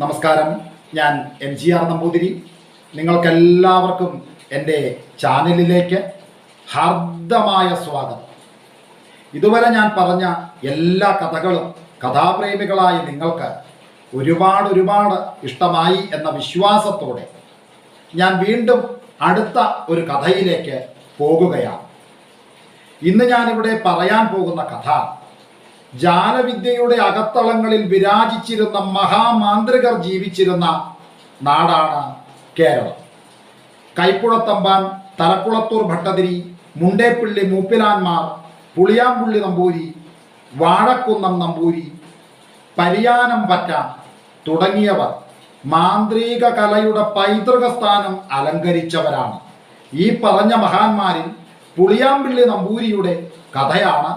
നമസ്കാരം. ഞാൻ M G R Namboothiri. നിങ്ങൾക്കെല്ലാവർക്കും എന്റെ ചാനലിലേക്ക് ഹാർദമായ സ്വാഗതം. ഇതുവരെ ഞാൻ പറഞ്ഞ എല്ലാ കഥകളും കഥാപ്രേമികളായ നിങ്ങൾക്ക് ഒരുപാട് ഒരുപാട് ഇഷ്ടമായി എന്ന വിശ്വാസത്തോടെ ഞാൻ വീണ്ടും അടുത്ത ഒരു കഥയിലേക്ക് പോകുകയാണ്. ഇന്ന് ഞാനിവിടെ പറയാൻ പോകുന്ന കഥ ജാലവിദ്യയുടെ അകത്തളങ്ങളിൽ വിരാജിച്ചിരുന്ന മഹാമാന്ത്രികർ ജീവിച്ചിരുന്ന നാടാണ് കേരളം. കൈപ്പുഴത്തമ്പാൻ തലക്കുളത്തൂർ ഭട്ടതിരി മുണ്ടേപ്പിള്ളി മൂപ്പിലാന്മാർ പുളിയാമ്പുള്ളി നമ്പൂരി വാഴക്കുന്നം നമ്പൂരി പരിയാനം പറ്റ തുടങ്ങിയവർ മാന്ത്രിക കലയുടെ പൈതൃക സ്ഥാനം അലങ്കരിച്ചവരാണ്. ഈ പറഞ്ഞ മഹാന്മാരിൽ പുളിയാമ്പിള്ളി നമ്പൂരിയുടെ കഥയാണ്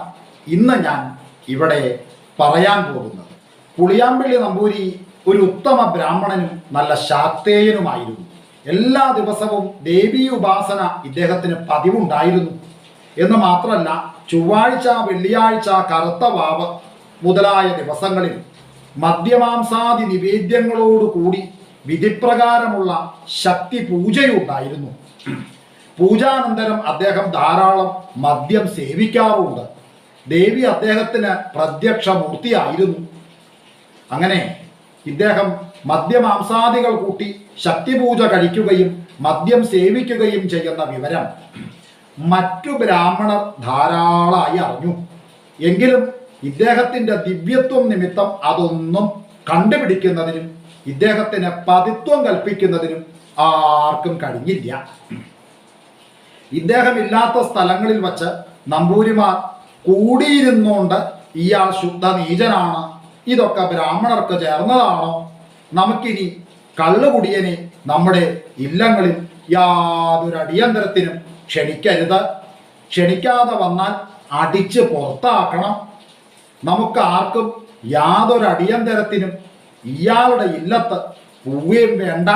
ഇന്ന് ഞാൻ ഇവിടെ പറയാൻ പോകുന്നത്. പുളിയാമ്പള്ളി നമ്പൂരി ഒരു ഉത്തമ ബ്രാഹ്മണനും നല്ല ശാക്തേയനുമായിരുന്നു. എല്ലാ ദിവസവും ദേവീ ഉപാസന ഇദ്ദേഹത്തിന് പതിവുണ്ടായിരുന്നു. എന്ന് മാത്രമല്ല ചൊവ്വാഴ്ച വെള്ളിയാഴ്ച കറുത്ത വാവ് മുതലായ ദിവസങ്ങളിൽ മദ്യമാംസാദി നിവേദ്യങ്ങളോട് കൂടി വിധിപ്രകാരമുള്ള ശക്തി പൂജയുണ്ടായിരുന്നു. പൂജാനന്തരം അദ്ദേഹം ധാരാളം മദ്യം സേവിക്കാറുണ്ട്. ദേവി അദ്ദേഹത്തിന് പ്രത്യക്ഷ മൂർത്തിയായിരുന്നു അങ്ങനെ ഇദ്ദേഹം മദ്യമാംസാദികൾ കൂട്ടി ശക്തിപൂജ കഴിക്കുകയും മദ്യം സേവിക്കുകയും ചെയ്യുന്ന വിവരം മറ്റു ബ്രാഹ്മണർ ധാരാളമായി അറിഞ്ഞു. എങ്കിലും ഇദ്ദേഹത്തിന്റെ ദിവ്യത്വം നിമിത്തം അതൊന്നും കണ്ടുപിടിക്കുന്നതിനും ഇദ്ദേഹത്തിന് പതിത്വം കൽപ്പിക്കുന്നതിനും ആർക്കും കഴിഞ്ഞില്ല. ഇദ്ദേഹമില്ലാത്ത സ്ഥലങ്ങളിൽ വച്ച് നമ്പൂരിമാർ കൂടിയിരുന്നുകൊണ്ട് ഇയാൾ ശുദ്ധ നീചനാണ് ഇതൊക്കെ ബ്രാഹ്മണർക്ക് ചേർന്നതാണോ? നമുക്കിനി കള്ളുകുടിയനെ നമ്മുടെ ഇല്ലങ്ങളിൽ യാതൊരു അടിയന്തരത്തിനും ക്ഷണിക്കരുത്. ക്ഷണിക്കാതെ വന്നാൽ അടിച്ച് പുറത്താക്കണം. നമുക്ക് ആർക്കും യാതൊരു അടിയന്തരത്തിനും ഇയാളുടെ ഇല്ലത്ത് പോവുകയും വേണ്ട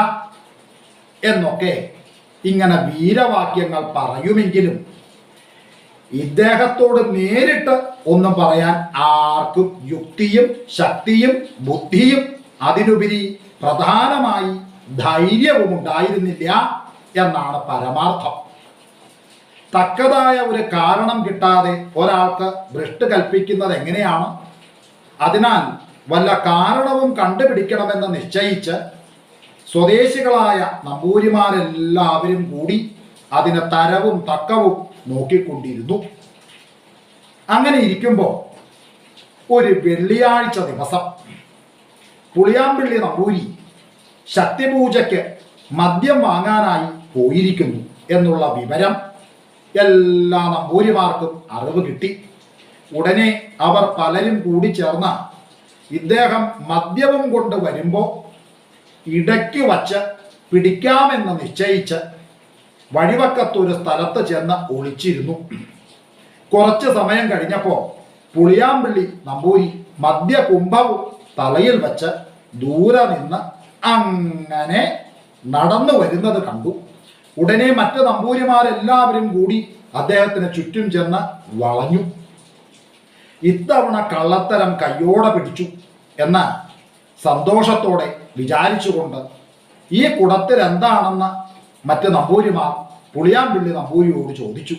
എന്നൊക്കെ ഇങ്ങനെ വീരവാക്യങ്ങൾ പറയുമെങ്കിലും ഇദ്ദേഹത്തോട് നേരിട്ട് ഒന്നും പറയാൻ ആർക്കും യുക്തിയും ശക്തിയും ബുദ്ധിയും അതിനുപരി പ്രധാനമായി ധൈര്യവും ഉണ്ടായിരുന്നില്ല എന്നാണ് പരമാർത്ഥം. തക്കതായ ഒരു കാരണം കിട്ടാതെ ഒരാൾക്ക് ഭ്രഷ്ട് കൽപ്പിക്കുന്നത് എങ്ങനെയാണ്? അതിനാൽ വല്ല കാരണവും കണ്ടുപിടിക്കണമെന്ന് നിശ്ചയിച്ച് സ്വദേശികളായ നമ്പൂരിമാരെല്ലാവരും കൂടി അതിന് തരവും തക്കവും നോക്കിക്കൊണ്ടിരുന്നു. അങ്ങനെ ഇരിക്കുമ്പോൾ ഒരു വെള്ളിയാഴ്ച ദിവസം പുളിയാമ്പിള്ളി നമ്പൂരി ശക്തിപൂജയ്ക്ക് മദ്യം വാങ്ങാനായി പോയിരിക്കുന്നു എന്നുള്ള വിവരം എല്ലാ നമ്പൂരിമാർക്കും അറിവ് കിട്ടി. ഉടനെ അവർ പലരും കൂടി ചേർന്ന ഇദ്ദേഹം മദ്യവും കൊണ്ട് വരുമ്പോൾ ഇടയ്ക്ക് വച്ച് പിടിക്കാമെന്ന് നിശ്ചയിച്ച് വഴിവക്കത്തൊരു സ്ഥലത്ത് ചെന്ന് ഒളിച്ചിരുന്നു. കുറച്ച് സമയം കഴിഞ്ഞപ്പോൾ പുളിയാമ്പിള്ളി നമ്പൂരി മദ്യകുംഭവും തലയിൽ വച്ച് ദൂരെ നിന്ന് അങ്ങനെ നടന്നു വരുന്നത് കണ്ടു. ഉടനെ മറ്റ് നമ്പൂരിമാരെല്ലാവരും കൂടി അദ്ദേഹത്തിന് ചുറ്റും ചെന്ന് വളഞ്ഞു. ഇത്തവണ കള്ളത്തരം കയ്യോടെ പിടിച്ചു എന്ന് സന്തോഷത്തോടെ വിചാരിച്ചുകൊണ്ട് ഈ കുടത്തിൽ എന്താണെന്ന് മറ്റ് നമ്പൂരിമാർ പുളിയാമ്പിള്ളി നമ്പൂരിയോട് ചോദിച്ചു.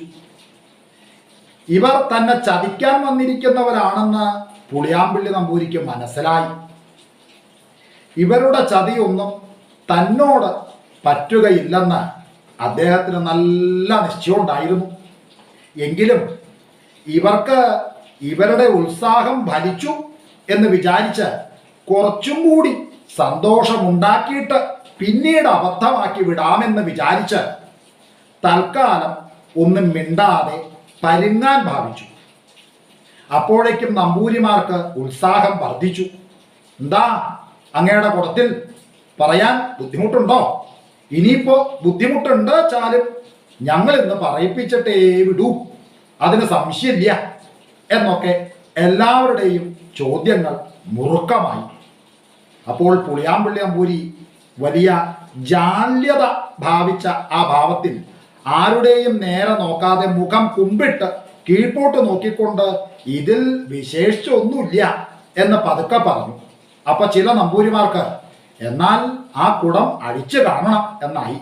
ഇവർ തന്നെ ചതിക്കാൻ വന്നിരിക്കുന്നവരാണെന്ന് പുളിയാമ്പിള്ളി നമ്പൂരിക്ക് മനസ്സിലായി. ഇവരുടെ ചതിയൊന്നും തന്നോട് പറ്റുകയില്ലെന്ന് അദ്ദേഹത്തിന് നല്ല നിശ്ചയമുണ്ടായിരുന്നു. എങ്കിലും ഇവർക്ക് ഇവരുടെ ഉത്സാഹം ഫലിച്ചു എന്ന് വിചാരിച്ച് കുറച്ചും കൂടി സന്തോഷമുണ്ടാക്കിയിട്ട് പിന്നീട് അബദ്ധമാക്കി വിടാമെന്ന് വിചാരിച്ച് തൽക്കാലം ഒന്നും മിണ്ടാതെ പരുങ്ങാൻ ഭാവിച്ചു. അപ്പോഴേക്കും നമ്പൂരിമാർക്ക് ഉത്സാഹം വർദ്ധിച്ചു. എന്താ അങ്ങയുടെ കുടത്തിൽ പറയാൻ ബുദ്ധിമുട്ടുണ്ടോ? ഇനിയിപ്പോ ബുദ്ധിമുട്ടുണ്ട് ചാലും ഞങ്ങൾ ഇന്ന് പറയിപ്പിച്ചിട്ടേ വിടൂ. അതിന് സംശയമില്ല എന്നൊക്കെ എല്ലാവരുടെയും ചോദ്യങ്ങൾ മുറുക്കമായി. അപ്പോൾ പുളിയാമ്പള്ളി അമ്പൂരി വലിയ ജാള്യത ഭാവിച്ച ആ ഭാവത്തിൽ ആരുടെയും നേരെ നോക്കാതെ മുഖം കുമ്പിട്ട് കീഴ്പോട്ട് നോക്കിക്കൊണ്ട് ഇതിൽ വിശേഷിച്ചൊന്നുമില്ല എന്ന് പതുക്കെ പറഞ്ഞു. അപ്പൊ ചില നമ്പൂരിമാർക്ക് എന്നാൽ ആ കുടം അഴിച്ചു കാണണം എന്നായി.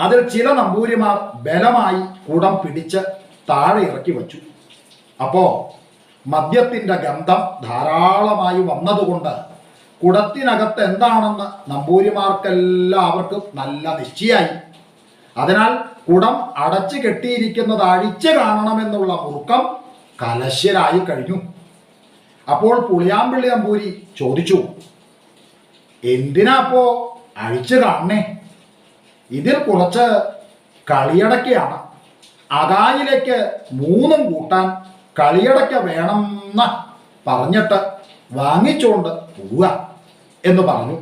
അതിൽ ചില നമ്പൂരിമാർ ബലമായി കുടം പിടിച്ച് താഴെ ഇറക്കി വച്ചു. അപ്പോ മദ്യത്തിന്റെ ഗന്ധം ധാരാളമായി വന്നതുകൊണ്ട് കുടത്തിനകത്ത് എന്താണെന്ന് നമ്പൂരിമാർക്കെല്ലാവർക്കും നല്ല നിശ്ചയായി. അതിനാൽ കുടം അടച്ചു കെട്ടിയിരിക്കുന്നത് അഴിച്ചു കാണണമെന്നുള്ള മുറുക്കം കലശ്യരായി കഴിഞ്ഞു. അപ്പോൾ പുളിയാമ്പിള്ളി നമ്പൂരി ചോദിച്ചു എന്തിനാപ്പോ അഴിച്ചു കാണണേ? ഇതിൽ കുറച്ച് കളിയടക്കയാണ്. അകായിലേക്ക് മൂന്നും കൂട്ടാൻ കളിയടക്ക വേണമെന്ന് പറഞ്ഞിട്ട് വാങ്ങിച്ചുകൊണ്ട് പോവുക. എന്ന് പറഞ്ഞു.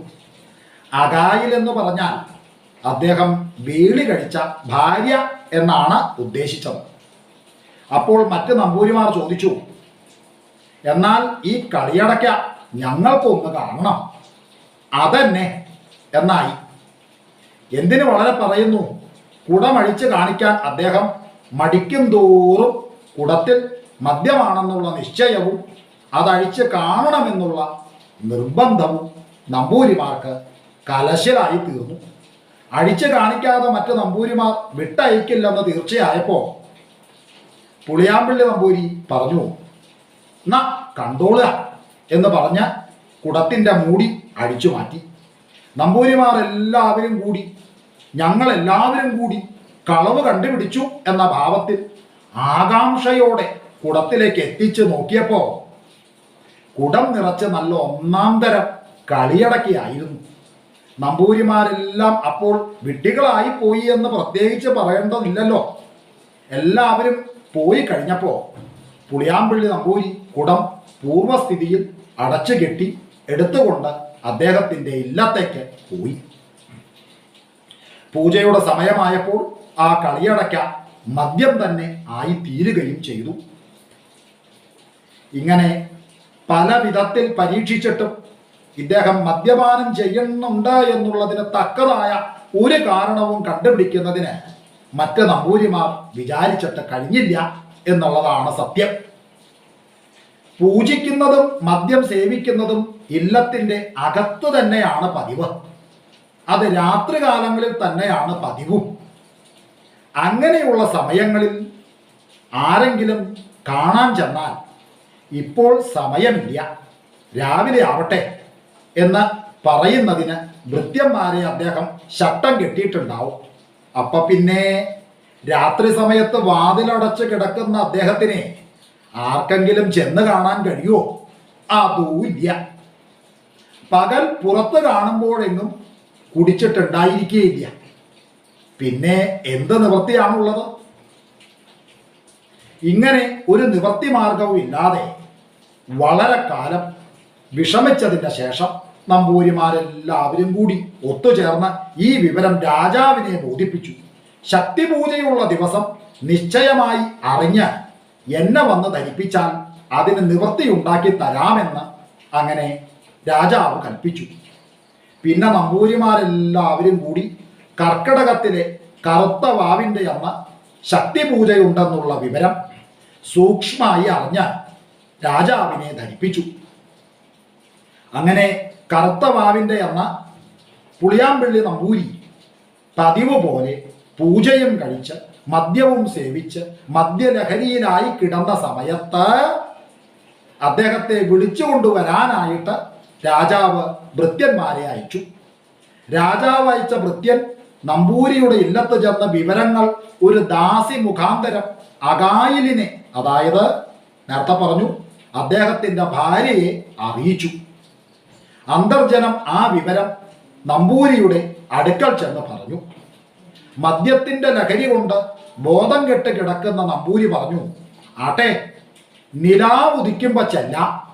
അകായിൽ എന്ന് പറഞ്ഞാൽ അദ്ദേഹം വീളി കഴിച്ച ഭാര്യ എന്നാണ് ഉദ്ദേശിച്ചത്. അപ്പോൾ മറ്റ് നമ്പൂരിമാർ ചോദിച്ചു എന്നാൽ ഈ കളിയടയ്ക്ക ഞങ്ങൾക്കൊന്ന് കാണണം. അതന്നെ എന്നായി. എന്തിനു വളരെ പറയുന്നു കുടമഴിച്ച് കാണിക്കാൻ അദ്ദേഹം മടിക്കും തോറും കുടത്തിൽ മദ്യമാണെന്നുള്ള നിശ്ചയവും അതഴിച്ച് കാണണമെന്നുള്ള നിർബന്ധവും നമ്പൂരിമാർക്ക് കലശലായി തീർന്നു. അഴിച്ചു കാണിക്കാതെ മറ്റു നമ്പൂരിമാർ വിട്ടയക്കില്ലെന്ന് തീർച്ചയായപ്പോൾ പുളിയാമ്പിള്ളി നമ്പൂരി പറഞ്ഞു എന്നാ കണ്ടോളുക എന്ന് പറഞ്ഞ കുടത്തിന്റെ മൂടി അഴിച്ചു മാറ്റി. നമ്പൂരിമാർ എല്ലാവരും കൂടി ഞങ്ങളെല്ലാവരും കൂടി കളവ് കണ്ടുപിടിച്ചു എന്ന ഭാവത്തിൽ ആകാംക്ഷയോടെ കുടത്തിലേക്ക് എത്തിച്ചു നോക്കിയപ്പോൾ കുടം നിറച്ച് നല്ല ഒന്നാം തരം കളിയടക്കിയായിരുന്നു. നമ്പൂരിമാരെല്ലാം അപ്പോൾ വിഡ്ഢികളായി പോയി എന്ന് പ്രത്യേകിച്ച് പറയേണ്ടതില്ലല്ലോ. എല്ലാവരും പോയി കഴിഞ്ഞപ്പോൾ പുളിയാമ്പള്ളി നമ്പൂരി കുടം പൂർവസ്ഥിതിയിൽ അടച്ചു കെട്ടി എടുത്തുകൊണ്ട് അദ്ദേഹത്തിന്റെ ഇല്ലത്തേക്ക് പോയി. പൂജയുടെ സമയമായപ്പോൾ ആ കളിയടയ്ക്ക മദ്യം തന്നെ ആയി തീരുകയും ചെയ്തു. ഇങ്ങനെ പല വിധത്തിൽ പരീക്ഷിച്ചിട്ടും ഇദ്ദേഹം മദ്യപാനം ചെയ്യുന്നുണ്ട് എന്നുള്ളതിന് തക്കതായ ഒരു കാരണവും കണ്ടുപിടിക്കുന്നതിന് മറ്റ് നമ്പൂരിമാർ വിചാരിച്ചിട്ട് കഴിഞ്ഞില്ല എന്നുള്ളതാണ് സത്യം. പൂജിക്കുന്നതും മദ്യം സേവിക്കുന്നതും ഇല്ലത്തിന്റെ അകത്തു തന്നെയാണ് പതിവ്. അത് രാത്രികാലങ്ങളിൽ തന്നെയാണ് പതിവും. അങ്ങനെയുള്ള സമയങ്ങളിൽ ആരെങ്കിലും കാണാൻ ചെന്നാൽ ഇപ്പോൾ സമയമില്ല. രാവിലെ ആവട്ടെ. എന്ന് പറയുന്നതിന് ഭൃത്യന്മാരെ അദ്ദേഹം ശട്ടം കെട്ടിയിട്ടുണ്ടാവും. അപ്പൊ പിന്നെ രാത്രി സമയത്ത് വാതിലടച്ച് കിടക്കുന്ന അദ്ദേഹത്തിനെ ആർക്കെങ്കിലും ചെന്ന് കാണാൻ കഴിയുമോ അതുമില്ല. പകൽ പുറത്ത് കാണുമ്പോഴെങ്ങും കുടിച്ചിട്ടുണ്ടായിരിക്കുകയില്ല പിന്നെ എന്ത് നിവൃത്തിയാണുള്ളത്? ഇങ്ങനെ ഒരു നിവൃത്തി മാർഗവും ഇല്ലാതെ വളരെ കാലം വിഷമിച്ചതിന്റെ ശേഷം നമ്പൂരിമാരെല്ലാവരും കൂടി ഒത്തുചേർന്ന് ഈ വിവരം രാജാവിനെ ബോധിപ്പിച്ചു. ശക്തിപൂജയുള്ള ദിവസം നിശ്ചയമായി അറിഞ്ഞ് എന്നെ വന്ന് ധരിപ്പിച്ചാൽ അതിന് നിവൃത്തിയുണ്ടാക്കി തരാമെന്ന് അങ്ങനെ രാജാവ് കൽപ്പിച്ചു. പിന്നെ നമ്പൂരിമാരെല്ലാവരും കൂടി കർക്കിടകത്തിലെ കറുത്ത വാവിന്റെ അന്ന് ശക്തിപൂജയുണ്ടെന്നുള്ള വിവരം സൂക്ഷ്മമായി അറിഞ്ഞ് രാജാവിനെ ധരിപ്പിച്ചു. അങ്ങനെ കറുത്ത വാവിന്റെ എണ്ണ പുളിയാമ്പള്ളി നമ്പൂരി പതിവ് പോലെ പൂജയും കഴിച്ച് മദ്യവും സേവിച്ച് മദ്യലഹരിയിലായി കിടന്ന സമയത്ത് അദ്ദേഹത്തെ വിളിച്ചു കൊണ്ടുവരാനായിട്ട് രാജാവ് ഭൃത്യന്മാരെ അയച്ചു. രാജാവ് അയച്ച ഭൃത്യൻ നമ്പൂരിയുടെ ഇല്ലത്ത് ചെന്ന വിവരങ്ങൾ ഒരു ദാസി മുഖാന്തരം അകായിലിനെ അതായത് നേരത്തെ പറഞ്ഞു അദ്ദേഹത്തിന്റെ ഭാര്യയെ അറിയിച്ചു. അന്തർജനം ആ വിവരം നമ്പൂരിയുടെ അടുക്കൽ ചെന്ന് പറഞ്ഞു. മദ്യത്തിന്റെ ലഹരി കൊണ്ട് ബോധം കെട്ട് കിടക്കുന്ന നമ്പൂരി പറഞ്ഞു ആട്ടെ നിലാവുദിക്കുമ്പോ ചെല്ല.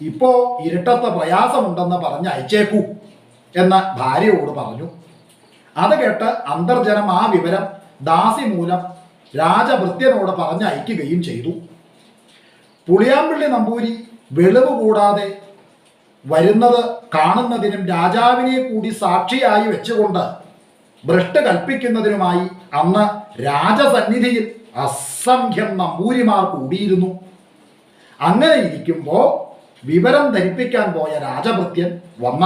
ഇപ്പോ ഇരുട്ടത്തെ പ്രയാസമുണ്ടെന്ന് പറഞ്ഞ് അയച്ചേക്കൂ എന്ന് ഭാര്യയോട് പറഞ്ഞു. അത് കേട്ട് അന്തർജനം ആ വിവരം ദാസി മൂലം രാജഭൃത്യനോട് പറഞ്ഞയക്കുകയും ചെയ്തു. പുളിയാമ്പള്ളി നമ്പൂരി വെളിവ് കൂടാതെ വരുന്നത് കാണുന്നതിനും രാജാവിനെ കൂടി സാക്ഷിയായി വെച്ചുകൊണ്ട് ഭ്രഷ്ട് കൽപ്പിക്കുന്നതിനുമായി അന്ന് രാജസന്നിധിയിൽ അസംഖ്യം നമ്പൂരിമാർ കൂടിയിരുന്നു. അങ്ങനെ ഇരിക്കുമ്പോൾ വിവരം ധരിപ്പിക്കാൻ പോയ രാജഭൃത്യൻ വന്ന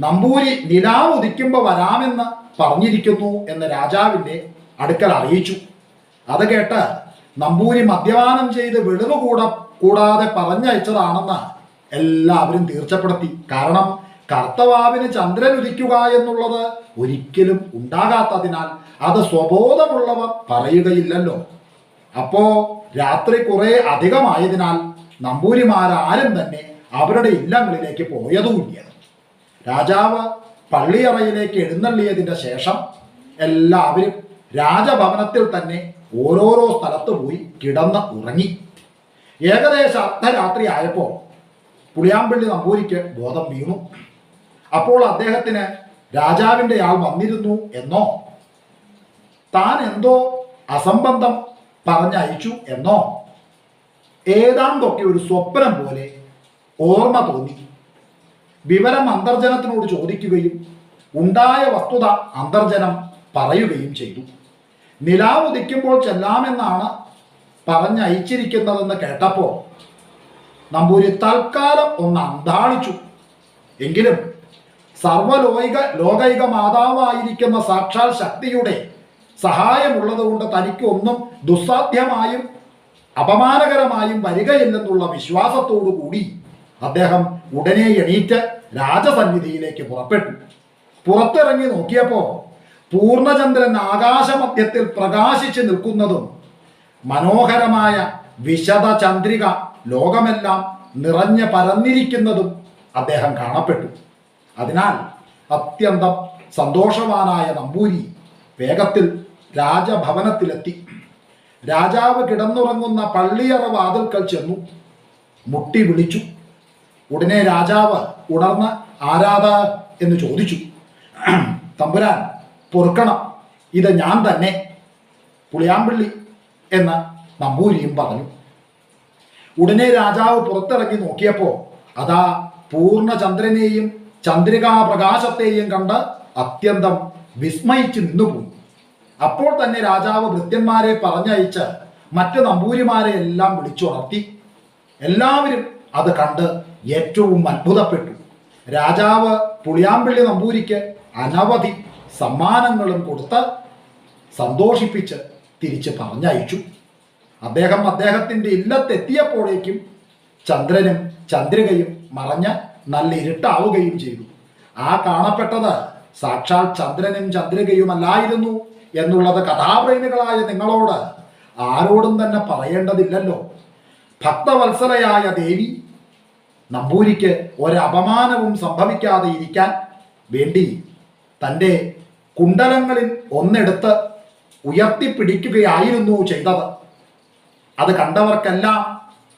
നമ്പൂരി നിലാവ് ഉദിക്കുമ്പോൾ വരാമെന്ന് പറഞ്ഞിരിക്കുന്നു എന്ന് രാജാവിന്റെ അടുക്കൽ അറിയിച്ചു. അത് കേട്ട് നമ്പൂരി മദ്യപാനം ചെയ്ത് വെളിവ് കൂട കൂടാതെ പറഞ്ഞയച്ചതാണെന്ന് എല്ലാവരും തീർച്ചപ്പെടുത്തി. കാരണം കർത്തവാവിന് ചന്ദ്രൻ ഉദിക്കുക എന്നുള്ളത് ഒരിക്കലും ഉണ്ടാകാത്തതിനാൽ അത് സ്വബോധമുള്ളവർ പറയുകയില്ലല്ലോ. അപ്പോ രാത്രി കുറെ അധികമായതിനാൽ നമ്പൂരിമാരാരും തന്നെ അവരുടെ ഇല്ലങ്ങളിലേക്ക് പോയതുമില്ല രാജാവ് പള്ളിയറയിലേക്ക് എഴുന്നള്ളിയതിന്റെ ശേഷം എല്ലാവരും രാജഭവനത്തിൽ തന്നെ ഓരോരോ സ്ഥലത്ത് പോയി കിടന്ന് ഉറങ്ങി. ഏകദേശം അർദ്ധരാത്രി ആയപ്പോൾ പുളിയാമ്പള്ളി നമ്പൂരിക്ക് ബോധം വീണു. അപ്പോൾ അദ്ദേഹത്തിന് രാജാവിന്റെ ആൾ വന്നിരുന്നു എന്നോ? താൻ എന്തോ അസംബന്ധം പറഞ്ഞയച്ചു എന്നോ? ഏതാണ്ടൊക്കെ ഒരു സ്വപ്നം പോലെ ഓർമ്മ തോന്നി. വിവരം അന്തർജനത്തിനോട് ചോദിക്കുകയും ഉണ്ടായ വസ്തുത അന്തർജനം പറയുകയും ചെയ്തു. നിലാവ് ഉദിക്കുമ്പോൾ ചെല്ലാമെന്നാണ് പറഞ്ഞയച്ചിരിക്കുന്നതെന്ന് കേട്ടപ്പോൾ നമ്പൂരി തൽക്കാലം ഒന്ന് അന്താളിച്ചു എങ്കിലും സർവലോക ലോകൈക മാതാവായിരിക്കുന്ന സാക്ഷാൽ ശക്തിയുടെ സഹായമുള്ളതുകൊണ്ട് തനിക്ക് ഒന്നും ദുസ്സാധ്യമായും അപമാനകരമായും വരികയില്ലെന്നുള്ള വിശ്വാസത്തോടു കൂടി അദ്ദേഹം ഉടനെ എണീറ്റ് രാജസന്നിധിയിലേക്ക് പുറപ്പെട്ടു. പുറത്തിറങ്ങി നോക്കിയപ്പോൾ പൂർണചന്ദ്രൻ ആകാശമധ്യത്തിൽ പ്രകാശിച്ചു നിൽക്കുന്നതും മനോഹരമായ വിശദ ചന്ദ്രിക ലോകമെല്ലാം നിറഞ്ഞു പരന്നിരിക്കുന്നതും അദ്ദേഹം കാണപ്പെട്ടു. അതിനാൽ അത്യന്തം സന്തോഷവാനായ നമ്പൂരി വേഗത്തിൽ രാജഭവനത്തിലെത്തി. രാജാവ് കിടന്നുറങ്ങുന്ന പള്ളിയറ വാതിൽക്കൽ ചെന്നു. മുട്ടി വിളിച്ചു. ഉടനെ രാജാവ് ഉണർന്ന് ആരാധ എന്ന് ചോദിച്ചു. തമ്പുരാൻ പൊറുക്കണം. ഇത് ഞാൻ തന്നെ. പുളിയാമ്പള്ളി എന്ന് നമ്പൂരിയും പറഞ്ഞു. ഉടനെ രാജാവ് പുറത്തിറങ്ങി നോക്കിയപ്പോൾ അതാ പൂർണചന്ദ്രനെയും ചന്ദ്രികാ പ്രകാശത്തെയും കണ്ട് അത്യന്തം വിസ്മയിച്ച് നിന്നുപോയി. അപ്പോൾ തന്നെ രാജാവ് ഭൃത്യന്മാരെ പറഞ്ഞയച്ച് മറ്റു നമ്പൂരിമാരെ എല്ലാം വിളിച്ചുണർത്തി. എല്ലാവരും അത് കണ്ട് ഏറ്റവും അത്ഭുതപ്പെട്ടു. രാജാവ് പുളിയാമ്പള്ളി നമ്പൂരിക്ക് അനവധി സമ്മാനങ്ങളും കൊടുത്ത് സന്തോഷിപ്പിച്ച് തിരിച്ച് പറഞ്ഞയച്ചു. അദ്ദേഹം അദ്ദേഹത്തിന്റെ ഇല്ലത്തെത്തിയപ്പോഴേക്കും ചന്ദ്രനും ചന്ദ്രികയും മറഞ്ഞ് നല്ല ഇരുട്ടാവുകയും ചെയ്തു. ആ കാണപ്പെട്ടത് സാക്ഷാൽ ചന്ദ്രനും ചന്ദ്രികയുമല്ലായിരുന്നു എന്നുള്ളത് കഥാപ്രേമികളായ നിങ്ങളോട് ആരോടും തന്നെ പറയേണ്ടതില്ലല്ലോ. ഭക്തവത്സലയായ ദേവി നമ്പൂരിക്ക് ഒരപമാനവും സംഭവിക്കാതെ ഇരിക്കാൻ വേണ്ടി തന്റെ കുണ്ടലങ്ങളിൽ ഒന്നെടുത്ത് ഉയർത്തിപ്പിടിക്കുകയായിരുന്നു ചെയ്തത്. അത് കണ്ടവർക്കല്ല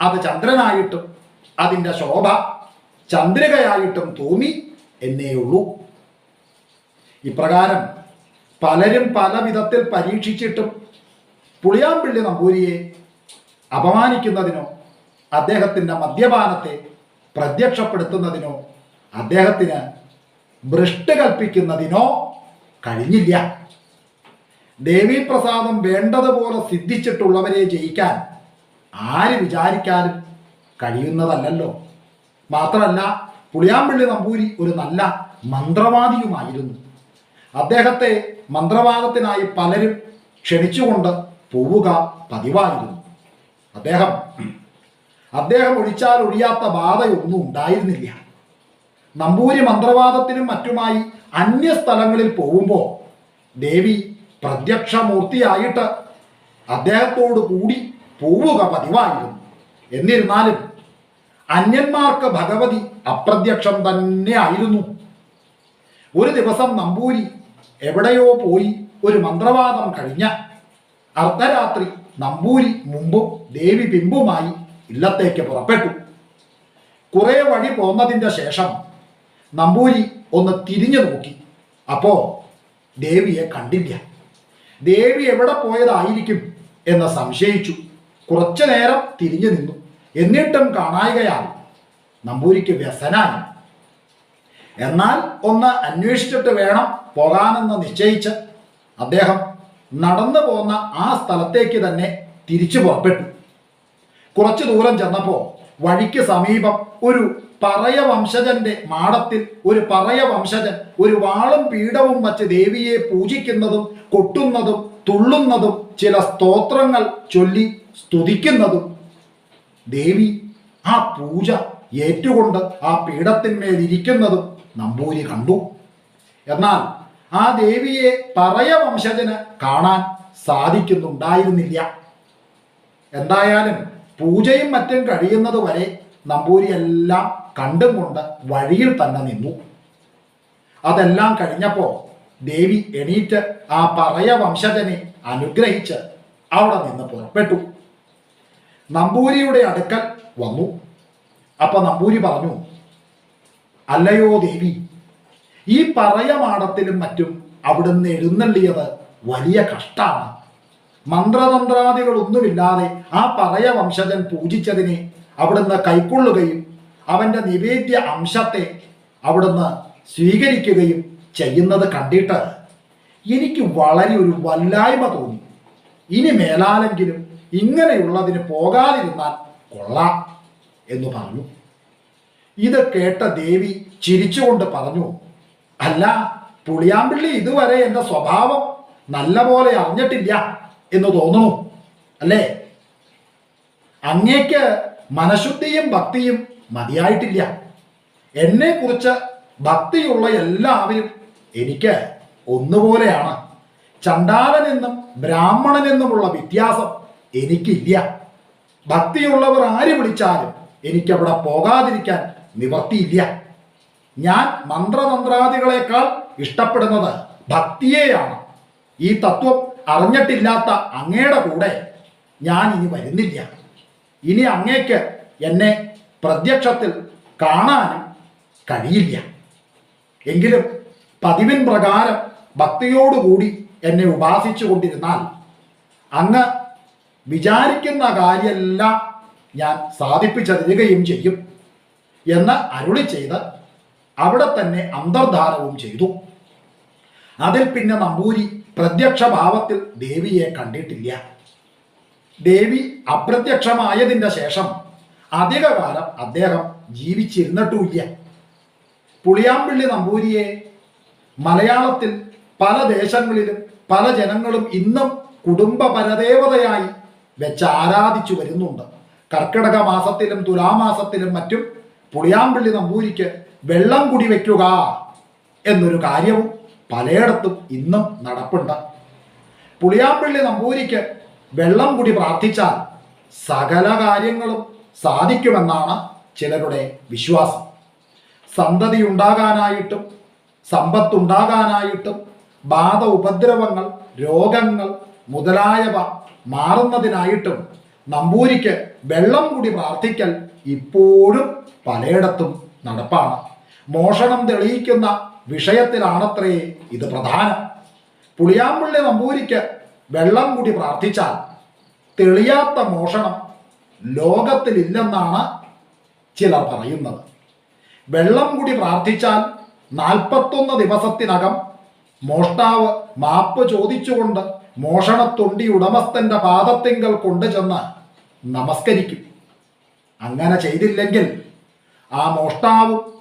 അത് ചന്ദ്രനായിട്ടും അതിന്റെ ശോഭ ചന്ദ്രികയായിട്ടും തോന്നി എന്നേയുള്ളൂ ഇപ്രകാരം പലരും പല വിധത്തിൽ പരീക്ഷിച്ചിട്ടും പുളിയാമ്പിള്ളി നമ്പൂരിയെ അപമാനിക്കുന്നതിനോ അദ്ദേഹത്തിന്റെ മദ്യപാനത്തെ പ്രത്യക്ഷപ്പെടുത്തുന്നതിനോ അദ്ദേഹത്തിന് ഭ്രഷ്ട് കൽപ്പിക്കുന്നതിനോ കഴിഞ്ഞില്ല. ദേവീപ്രസാദം വേണ്ടതുപോലെ സിദ്ധിച്ചിട്ടുള്ളവരെ ജയിക്കാൻ ആര് വിചാരിക്കാനും കഴിയുന്നതല്ലല്ലോ. മാത്രമല്ല പുളിയാമ്പള്ളി നമ്പൂരി ഒരു നല്ല മന്ത്രവാദിയുമായിരുന്നു. അദ്ദേഹത്തെ മന്ത്രവാദത്തിനായി പലരും ക്ഷണിച്ചുകൊണ്ട് പോവുക പതിവായിരുന്നു. അദ്ദേഹം അദ്ദേഹം ഒഴിച്ചാൽ ഒഴിയാത്ത ബാധയൊന്നും ഉണ്ടായിരുന്നില്ല. നമ്പൂരി മന്ത്രവാദത്തിനും മറ്റുമായി അന്യ സ്ഥലങ്ങളിൽ പോകുമ്പോൾ ദേവി പ്രത്യക്ഷമൂർത്തിയായിട്ട് അദ്ദേഹത്തോട് കൂടി പോവുക പതിവായിരുന്നു. എന്നിരുന്നാലും അന്യന്മാർക്ക് ഭഗവതി അപ്രത്യക്ഷം തന്നെ ആയിരുന്നു. ഒരു ദിവസം നമ്പൂരി എവിടെയോ പോയി ഒരു മന്ത്രവാദം കഴിഞ്ഞ അർദ്ധരാത്രി നമ്പൂരി മുമ്പും ദേവി പിമ്പുമായി ഇല്ലത്തേക്ക് പുറപ്പെട്ടു. കുറെ വഴി പോന്നതിന്റെ ശേഷം നമ്പൂരി ഒന്ന് തിരിഞ്ഞു നോക്കി. അപ്പോ ദേവിയെ കണ്ടില്ല. ദേവി എവിടെ പോയതായിരിക്കും എന്ന് സംശയിച്ചു. കുറച്ചു നേരം തിരിഞ്ഞു നിന്നു. എന്നിട്ടും കാണായികയാൽ നമ്പൂരിക്ക് വ്യസനായി. എന്നാൽ ഒന്ന് അന്വേഷിച്ചിട്ട് വേണം പോകാനെന്ന് നിശ്ചയിച്ച് അദ്ദേഹം നടന്നു പോന്ന ആ സ്ഥലത്തേക്ക് തന്നെ തിരിച്ചു പുറപ്പെട്ടു. കുറച്ചു ദൂരം ചെന്നപ്പോൾ വഴിക്ക് സമീപം ഒരു പറയ വംശജന്റെ മാടത്തിൽ ഒരു പറയ വംശജൻ ഒരു വാളും പീഠവും വച്ച് ദേവിയെ പൂജിക്കുന്നതും കൊട്ടുന്നതും തുള്ളുന്നതും ചില സ്തോത്രങ്ങൾ ചൊല്ലി സ്തുതിക്കുന്നതും ദേവി ആ പൂജ ഏറ്റുകൊണ്ട് ആ പീഠത്തിന്മേൽ ഇരിക്കുന്നതും നമ്പൂരി കണ്ടു. എന്നാൽ ആ ദേവിയെ പറയ വംശജന് കാണാൻ സാധിക്കുന്നുണ്ടായിരുന്നില്ല. എന്തായാലും പൂജയും മറ്റും കഴിയുന്നത് വരെ നമ്പൂരി എല്ലാം കണ്ടും കൊണ്ട് വഴിയിൽ തന്നെ നിന്നു. അതെല്ലാം കഴിഞ്ഞപ്പോ ദേവി എണീറ്റ് ആ പറയ വംശജനെ അനുഗ്രഹിച്ച് അവിടെ നിന്ന് പുറപ്പെട്ടു. നമ്പൂരിയുടെ അടുക്കൽ വന്നു. അപ്പൊ നമ്പൂരി പറഞ്ഞു അല്ലയോ ദേവി ഈ പറയമാടത്തിലും മറ്റും അവിടുന്ന് എഴുന്നള്ളിയത് വലിയ കഷ്ടാണ്. മന്ത്രതന്ത്രാദികളൊന്നുമില്ലാതെ ആ പറയ വംശജൻ പൂജിച്ചതിനെ അവിടുന്ന് കൈക്കൊള്ളുകയും അവന്റെ നിവേദ്യ അംശത്തെ അവിടുന്ന് സ്വീകരിക്കുകയും ചെയ്യുന്നത് കണ്ടിട്ട് എനിക്ക് വളരെ ഒരു വല്ലായ്മ തോന്നി. ഇനി മേലാലെങ്കിലും ഇങ്ങനെയുള്ളതിന് പോകാതിരുന്നാൽ കൊള്ളാം എന്ന് പറഞ്ഞു. ഇത് കേട്ട ദേവി ചിരിച്ചുകൊണ്ട് പറഞ്ഞു അല്ല പുളിയാമ്പിള്ളി ഇതുവരെ എന്റെ സ്വഭാവം നല്ല പോലെ അറിഞ്ഞിട്ടില്ല എന്ന് തോന്നുന്നു അല്ലേ? അങ്ങേക്ക് മനഃശുദ്ധിയും ഭക്തിയും മതിയായിട്ടില്ല. എന്നെക്കുറിച്ച് ഭക്തിയുള്ള എല്ലാവരും എനിക്ക് ഒന്നുപോലെയാണ്. ചണ്ടാലനെന്നും ബ്രാഹ്മണനെന്നുമുള്ള വ്യത്യാസം എനിക്കില്ല. ഭക്തിയുള്ളവർ ആര് വിളിച്ചാലും എനിക്കവിടെ പോകാതിരിക്കാൻ നിവർത്തിയില്ല ഞാൻ മന്ത്രതന്ത്രാദികളെക്കാൾ ഇഷ്ടപ്പെടുന്നത് ഭക്തിയെയാണ്. ഈ തത്വം അറിഞ്ഞിട്ടില്ലാത്ത അങ്ങയുടെ കൂടെ ഞാൻ ഇനി വരുന്നില്ല. ഇനി അങ്ങേക്ക് എന്നെ പ്രത്യക്ഷത്തിൽ കാണാനും കഴിയില്ല. എങ്കിലും പതിവിൻ പ്രകാരം ഭക്തിയോടുകൂടി എന്നെ ഉപാസിച്ചു കൊണ്ടിരുന്നാൽ അങ്ങ് വിചാരിക്കുന്ന കാര്യമെല്ലാം ഞാൻ സാധിപ്പിച്ചു തരികയും ചെയ്യും. എന്ന് അരുളി ചെയ്ത് അവിടെ തന്നെ അന്തർധാരവും ചെയ്തു. അതിൽ പിന്നെ നമ്പൂരി പ്രത്യക്ഷ ഭാവത്തിൽ ദേവിയെ കണ്ടിട്ടില്ല. ദേവി അപ്രത്യക്ഷമായതിന്റെ ശേഷം അധികകാലം അദ്ദേഹം ജീവിച്ചിരുന്നിട്ടുമില്ല. പുളിയാമ്പിള്ളി നമ്പൂരിയെ മലയാളത്തിൽ പല ദേശങ്ങളിലും പല ജനങ്ങളും ഇന്നും കുടുംബ പരദേവതയായി വെച്ച് ആരാധിച്ചു വരുന്നുണ്ട്. കർക്കിടക മാസത്തിലും തുലാമാസത്തിലും മറ്റും പുളിയാമ്പള്ളി നമ്പൂരിക്ക് വെള്ളം കുടി വയ്ക്കുക എന്നൊരു കാര്യവും പലയിടത്തും ഇന്നും നടപ്പുണ്ട്. പുളിയാമ്പള്ളി നമ്പൂരിക്ക് വെള്ളം കുടി പ്രാർത്ഥിച്ചാൽ സകല കാര്യങ്ങളും സാധിക്കുമെന്നാണ് ചിലരുടെ വിശ്വാസം. സന്തതി ഉണ്ടാകാനായിട്ടും സമ്പത്തുണ്ടാകാനായിട്ടും ബാധ ഉപദ്രവങ്ങൾ രോഗങ്ങൾ മുതലായവ മാറുന്നതിനായിട്ടും നമ്പൂരിക്ക് വെള്ളം കൂടി പ്രാർത്ഥിക്കൽ ഇപ്പോഴും പലയിടത്തും നടപ്പാണ്. മോഷണം തെളിയിക്കുന്ന വിഷയത്തിലാണത്രേ ഇത് പ്രധാനം. പുളിയാമ്പള്ളി നമ്പൂരിക്ക് വെള്ളം കൂടി പ്രാർത്ഥിച്ചാൽ തെളിയാത്ത മോഷണം ലോകത്തിലില്ലെന്നാണ് ചിലർ പറയുന്നത്. വെള്ളം കൂടി പ്രാർത്ഥിച്ചാൽ നാൽപ്പത്തൊന്ന് ദിവസത്തിനകം മോഷ്ടാവ് മാപ്പ് ചോദിച്ചുകൊണ്ട് മോഷണത്തൊണ്ടി ഉടമസ്ഥന്റെ പാദത്തിങ്കൽ കൊണ്ടുചെന്ന് നമസ്കരിക്കും. അങ്ങനെ ചെയ്തില്ലെങ്കിൽ ആ മോഷ്ടാവും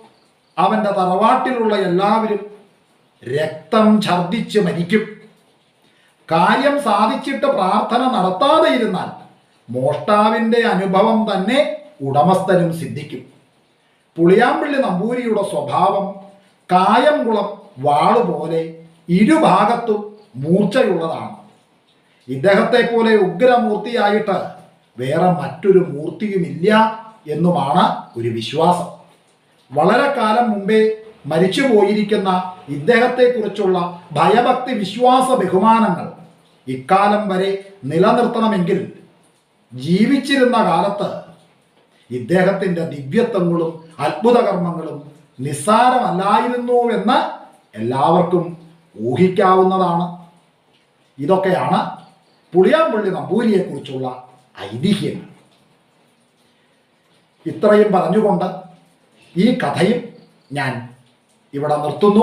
അവന്റെ തറവാട്ടിലുള്ള എല്ലാവരും രക്തം ഛർദിച്ച് മരിക്കും. കാര്യം സാധിച്ചിട്ട് പ്രാർത്ഥന നടത്താതെ ഇരുന്നാൽ മോഷ്ടാവിന്റെ അനുഭവം തന്നെ ഉടമസ്ഥനും സിദ്ധിക്കും. പുളിയാമ്പള്ളി നമ്പൂരിയുടെ സ്വഭാവം കായംകുളം വാളുപോലെ ഇരുഭാഗത്തും മൂർച്ചയുള്ളതാണ്. ഇദ്ദേഹത്തെ പോലെ ഉഗ്രമൂർത്തിയായിട്ട് വേറെ മറ്റൊരു മൂർത്തിയുമില്ല എന്നുമാണ് ഒരു വിശ്വാസം. വളരെ കാലം മുമ്പേ മരിച്ചു മരിച്ചുപോയിരിക്കുന്ന ഇദ്ദേഹത്തെക്കുറിച്ചുള്ള ഭയഭക്തി വിശ്വാസ ബഹുമാനങ്ങൾ ഇക്കാലം വരെ നിലനിർത്തണമെങ്കിൽ ജീവിച്ചിരുന്ന കാലത്ത് ഇദ്ദേഹത്തിന്റെ ദിവ്യത്വങ്ങളും അത്ഭുതകർമ്മങ്ങളും നിസ്സാരമല്ലായിരുന്നുവെന്ന് എല്ലാവർക്കും ഊഹിക്കാവുന്നതാണ്. ഇതൊക്കെയാണ് പുളിയാമ്പള്ളി നമ്പൂരിയെക്കുറിച്ചുള്ള ഐതിഹ്യം. ഇത്രയും പറഞ്ഞുകൊണ്ട് ഈ കഥയും ഞാൻ ഇവിടെ നിർത്തുന്നു.